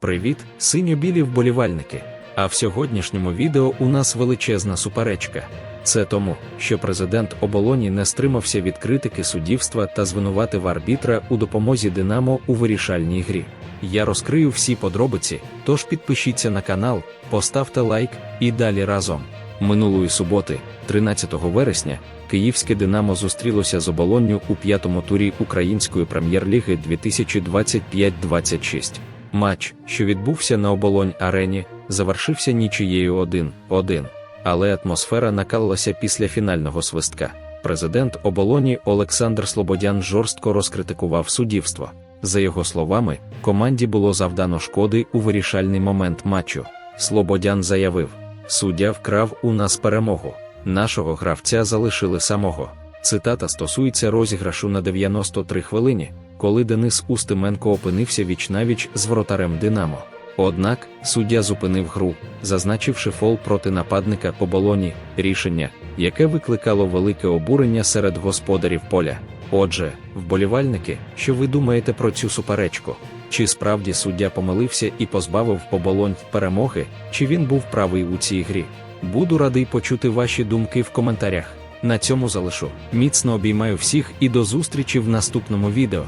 Привіт, синьо-білі вболівальники! А в сьогоднішньому відео у нас величезна суперечка. Це тому, що президент оболоні не стримався від критики суддівства та звинуватив арбітра у допомозі Динамо у вирішальній грі. Я розкрию всі подробиці, тож підпишіться на канал, поставте лайк і далі разом. Минулої суботи, 13 вересня, київське Динамо зустрілося з оболонню у п'ятому турі Української прем'єр-ліги 2025-26. Матч, що відбувся на оболонь арені, завершився нічиєю 1-1. Але атмосфера накалилася після фінального свистка. Президент оболоні Олександр Слободян жорстко розкритикував суддівство. За його словами, команді було завдано шкоди у вирішальний момент матчу. Слободян заявив: суддя вкрав у нас перемогу. Нашого гравця залишили самого. Цитата стосується розіграшу на 93 хвилині, коли Денис Устименко опинився вічнавіч з воротарем Динамо. Однак суддя зупинив гру, зазначивши фол проти нападника по болоні, рішення, яке викликало велике обурення серед господарів поля. Отже, вболівальники, що ви думаєте про цю суперечку? Чи справді суддя помилився і позбавив поболонь перемоги, чи він був правий у цій грі? Буду радий почути ваші думки в коментарях. На цьому залишу. Міцно обіймаю всіх і до зустрічі в наступному відео.